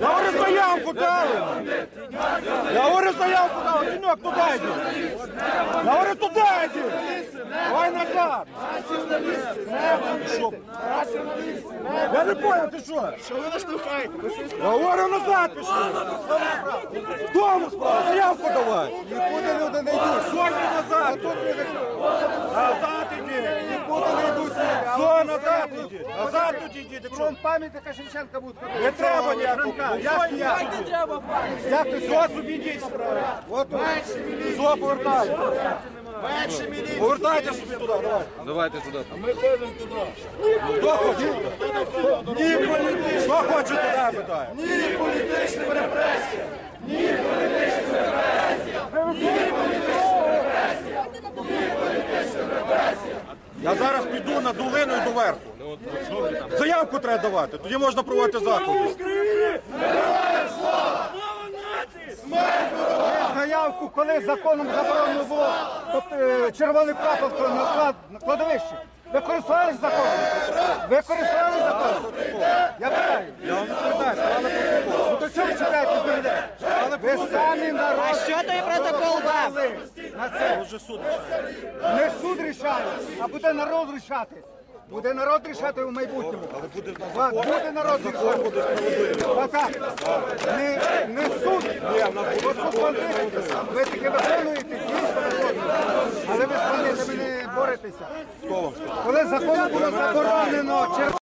Я говорю, заявку дали! Я! Я не понял, ти що? Що ви наштовхаєте? Я говорю, назад справа, заявку давай! Нікуди люди не йдуть! Сьогодні назад! Назад іди. Нікуди не йдуть. Все, назад іди. Назад тут іди. Ти пам'ятника Шевченка ходити. Не треба ніякого. Як Все, як? йди. Як ти Все, собі йдіть. От Все, повертайте. Повертайте собі туди, давай. Давайте туди. Хто хоче? Ні, політичні. Хто хоче туди, питає? ні політичним репресіям. Я зараз піду на долину і доверху. Заявку треба давати, тоді можна проводити заходи. Заявку, коли законом заборонено було е, червоний прапор на клад- на кладовищі. Ви користувались законом? Ви користувались законом? Я питаю. Я вам відповідаю, склали протокол. Ну то чого ви людей? Ви самі народ. А що дали на це. Вже суд. Не суд рішає, а буде народ рішати. Буде народ рішати у майбутньому. Але буде в нас буде народ рішати. буде справедливо. Так, так. Не, не суд. Бо суд бандити. Ви таки виконуєте дійсно виконуєте. Але ви з бандитами не боретеся. Хто вам сказав? Коли законом було заборонено